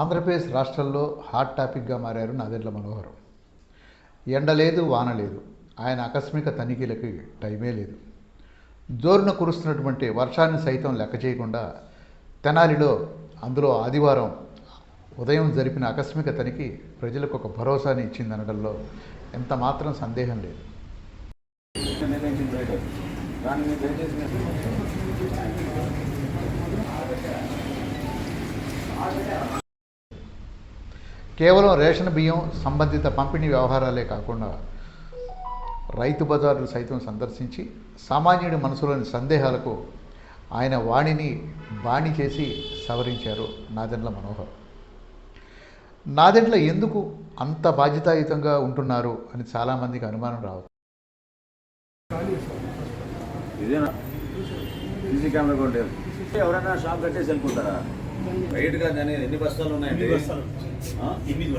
ఆంధ్రప్రదేశ్ రాష్ట్రంలో హాట్ టాపిక్గా మారారు నాదెండ్ల మనోహరం. ఎండ లేదు వాన లేదు. ఆయన ఆకస్మిక తనిఖీలకి టైమే లేదు. జోరున కురుస్తున్నటువంటి వర్షాన్ని సైతం లెక్క చేయకుండా తెనాలిలో అందులో ఆదివారం ఉదయం జరిపిన ఆకస్మిక తనిఖీ ప్రజలకు ఒక భరోసాని ఇచ్చిందనడంలో ఎంత మాత్రం సందేహం లేదు. కేవలం రేషన్ బియ్యం సంబంధిత పంపిణీ వ్యవహారాలే కాకుండా రైతు బజార్లు సైతం సందర్శించి సామాన్యుడి మనసులోని సందేహాలకు ఆయన వాణిని బాణి చేసి సవరించారు నాదెండ్ల మనోహర్. నాదెండ్ల ఎందుకు అంత బాధ్యతాయుతంగా ఉంటున్నారు అని చాలామందికి అనుమానం రావచ్చు? ఇదేనా? సీసీ కెమెరా కూడా లేదు ఎవరైనా షాప్ కట్టేసి వెళ్ళిపోతారా? రైట్గా దాని ఎన్ని బస్తాలు ఉన్నాయండి? ఎనిమిది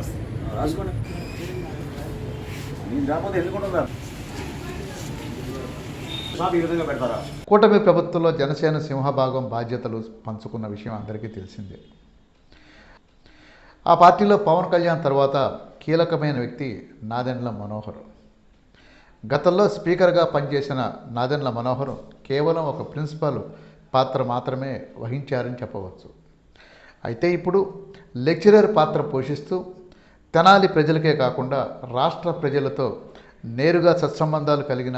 రాసుకోండి. నేను రాకపోతే పెడతారా? కూటమి ప్రభుత్వంలో జనసేన సింహభాగం బాధ్యతలు పంచుకున్న విషయం అందరికీ తెలిసిందే. ఆ పార్టీలో పవన్ కళ్యాణ్ తర్వాత కీలకమైన వ్యక్తి నాదెండ్ల మనోహర్. గతంలో స్పీకర్గా పనిచేసిన నాదెండ్ల మనోహర్ కేవలం ఒక ప్రిన్సిపల్ పాత్ర మాత్రమే వహించారని చెప్పవచ్చు. అయితే ఇప్పుడు లెక్చరర్ పాత్ర పోషిస్తూ తెనాలి ప్రజలకే కాకుండా రాష్ట్ర ప్రజలతో నేరుగా సత్సంబంధాలు కలిగిన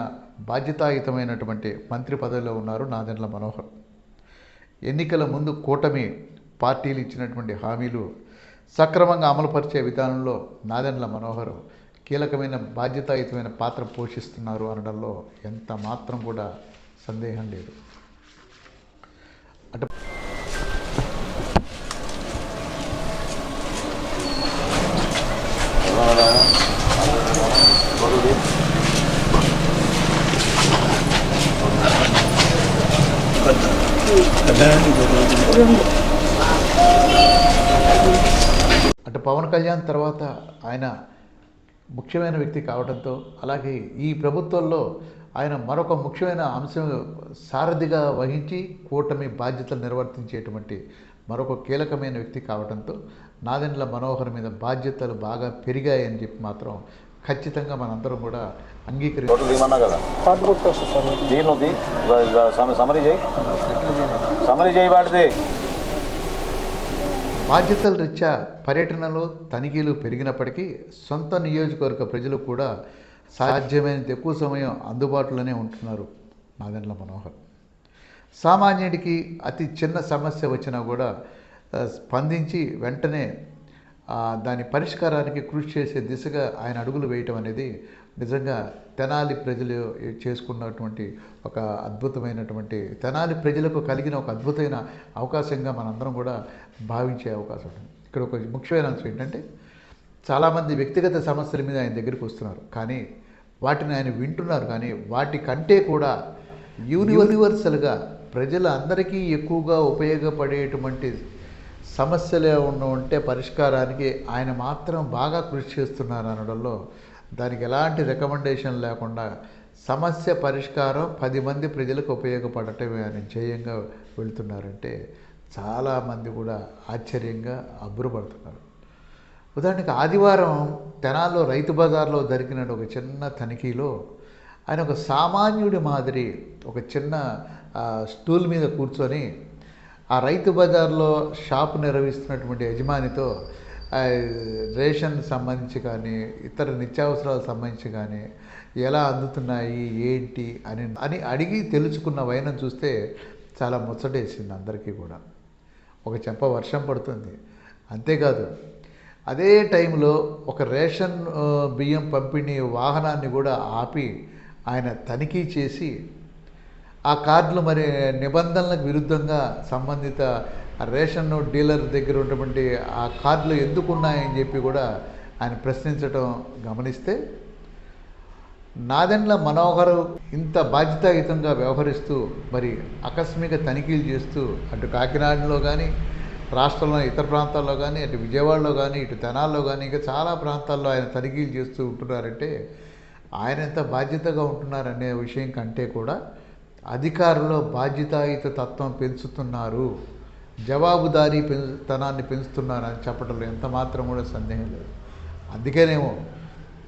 బాధ్యతాయుతమైనటువంటి మంత్రి పదవిలో ఉన్నారు నాదెండ్ల మనోహర్. ఎన్నికల ముందు కూటమి పార్టీలు ఇచ్చినటువంటి హామీలు సక్రమంగా అమలుపరిచే విధానంలో నాదెండ్ల మనోహర్ కీలకమైన బాధ్యతాయుతమైన పాత్ర పోషిస్తున్నారు అనడంలో ఎంత మాత్రం కూడా సందేహం లేదు. అటు అంటే పవన్ కళ్యాణ్ తర్వాత ఆయన ముఖ్యమైన వ్యక్తి కావడంతో అలాగే ఈ ప్రభుత్వంలో ఆయన మరొక ముఖ్యమైన అంశం సారథిగా వహించి కూటమి బాధ్యతలు నిర్వర్తించేటువంటి మరొక కీలకమైన వ్యక్తి కావడంతో నాదెండ్ల మనోహర్ మీద బాధ్యతలు బాగా పెరిగాయని చెప్పి మాత్రం ఖచ్చితంగా మనందరం కూడా అంగీకరి టోటల్ తీయమన్నా కదా? దీని ఉంది సమరీ చేయి. సమరీ చేయి వాటిది బాధ్యతల రీత్యా పర్యటనలో తనిఖీలు పెరిగినప్పటికీ సొంత నియోజకవర్గ ప్రజలు కూడా సాధ్యమైనంత ఎక్కువ సమయం అందుబాటులోనే ఉంటున్నారు నాదెండ్ల మనోహర్. సామాన్యుడికి అతి చిన్న సమస్య వచ్చినా కూడా స్పందించి వెంటనే దాని పరిష్కారానికి కృషి చేసే దిశగా ఆయన అడుగులు వేయటం అనేది నిజంగా తెనాలి ప్రజలు చేసుకున్నటువంటి ఒక అద్భుతమైనటువంటి తెనాలి ప్రజలకు కలిగిన ఒక అద్భుతమైన అవకాశంగా మనందరం కూడా భావించే అవకాశం ఉంటుంది. ఇక్కడ ఒక ముఖ్యమైన అంశం ఏంటంటే చాలామంది వ్యక్తిగత సమస్యల మీద ఆయన దగ్గరికి వస్తున్నారు. కానీ వాటిని ఆయన వింటున్నారు. కానీ వాటి కంటే కూడా యూనివర్సల్గా ప్రజలందరికీ ఎక్కువగా ఉపయోగపడేటువంటి సమస్యలే ఉన్న ఉంటే పరిష్కారానికి ఆయన మాత్రం బాగా కృషి చేస్తున్నారు అనడంలో దానికి ఎలాంటి రికమెండేషన్ లేకుండా సమస్య పరిష్కారం పది మంది ప్రజలకు ఉపయోగపడటమే అని ధ్యేయంగా వెళ్తున్నారంటే చాలామంది కూడా ఆశ్చర్యంగా అబ్బురపడుతున్నారు. ఉదాహరణకి ఆదివారం తెనాల్లో రైతు బజార్లో జరిగిన ఒక చిన్న తనిఖీలో ఆయన ఒక సామాన్యుడి మాదిరి ఒక చిన్న స్టూల్ మీద కూర్చొని ఆ రైతు బజార్లో షాపు నిర్వహిస్తున్నటువంటి యజమానితో రేషన్ సంబంధించి కానీ ఇతర నిత్యావసరాలకు సంబంధించి కానీ ఎలా అందుతున్నాయి ఏంటి అని అని అడిగి తెలుసుకున్న వైనం చూస్తే చాలా ముచ్చటేసింది అందరికీ కూడా. ఒక చెంప వర్షం పడుతుంది. అంతేకాదు అదే టైంలో ఒక రేషన్ బియ్యం పంపిణీ వాహనాన్ని కూడా ఆపి ఆయన తనిఖీ చేసి ఆ కార్డులు మరి నిబంధనలకు విరుద్ధంగా సంబంధిత రేషన్ డీలర్ దగ్గర ఉన్నటువంటి ఆ కార్డులు ఎందుకు ఉన్నాయని చెప్పి కూడా ఆయన ప్రశ్నించడం గమనిస్తే నాదెండ్ల మనోహర్ ఇంత బాధ్యతాయుతంగా వ్యవహరిస్తూ మరి ఆకస్మిక తనిఖీలు చేస్తూ అటు కాకినాడలో కానీ రాష్ట్రంలో ఇతర ప్రాంతాల్లో కానీ అటు విజయవాడలో కానీ ఇటు తెనాల్లో కానీ ఇంకా చాలా ప్రాంతాల్లో ఆయన తనిఖీలు చేస్తూ ఉంటున్నారంటే ఆయన ఎంత బాధ్యతగా ఉంటున్నారనే విషయం కంటే కూడా అధికారుల్లో బాధ్యతాయుత తత్వం పెంచుతున్నారు. జవాబుదారీ పెంచుతనాన్ని తనాన్ని పెంచుతున్నారని చెప్పడంలో ఎంత మాత్రం కూడా సందేహం లేదు. అందుకేనేమో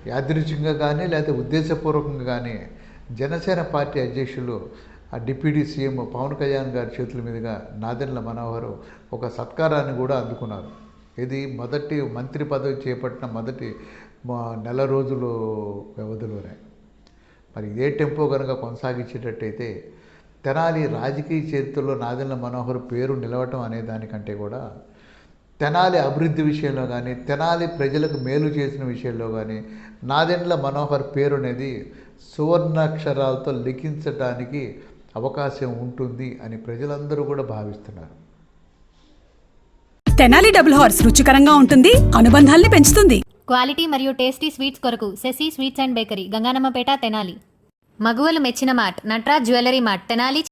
యాదృచ్ఛికంగా కానీ లేకపోతే ఉద్దేశపూర్వకంగా కానీ జనసేన పార్టీ అధ్యక్షులు ఆ డిప్యూటీ సీఎం పవన్ కళ్యాణ్ గారి చేతుల మీదుగా నాదెండ్ల మనోహర్ ఒక సత్కారాన్ని కూడా అందుకున్నారు. ఇది మొదటి మంత్రి పదవి చేపట్టిన మొదటి మా- నెల రోజులు వ్యవధిలోనే. మరి ఇదే టెంపో కనుక కొనసాగించేటట్టయితే తెనాలి రాజకీయ చరిత్రలో నాదెళ్ళ మనోహర్ పేరు నిలవటం అనే దానికంటే కూడా తెనాలి అభివృద్ధి విషయంలో కానీ తెనాలి ప్రజలకు మేలు చేసిన విషయంలో కానీ నాదెండ్ల మనోహర్ పేరు అనేది సువర్ణాక్షరాలతో లిఖించడానికి అవకాశం ఉంటుంది అని ప్రజలందరూ కూడా భావిస్తున్నారు. తెనాలి డబుల్ హార్స్ రుచికరంగా ఉంటుంది అనుబంధాల్ని పెంచుతుంది. క్వాలిటీ మరియు టేస్టీ స్వీట్స్ కొరకు Sashi sweets and bakery Ganganammapeta Tenali. మగువలు మెచ్చిన mart Natraj jewellery mart Tenali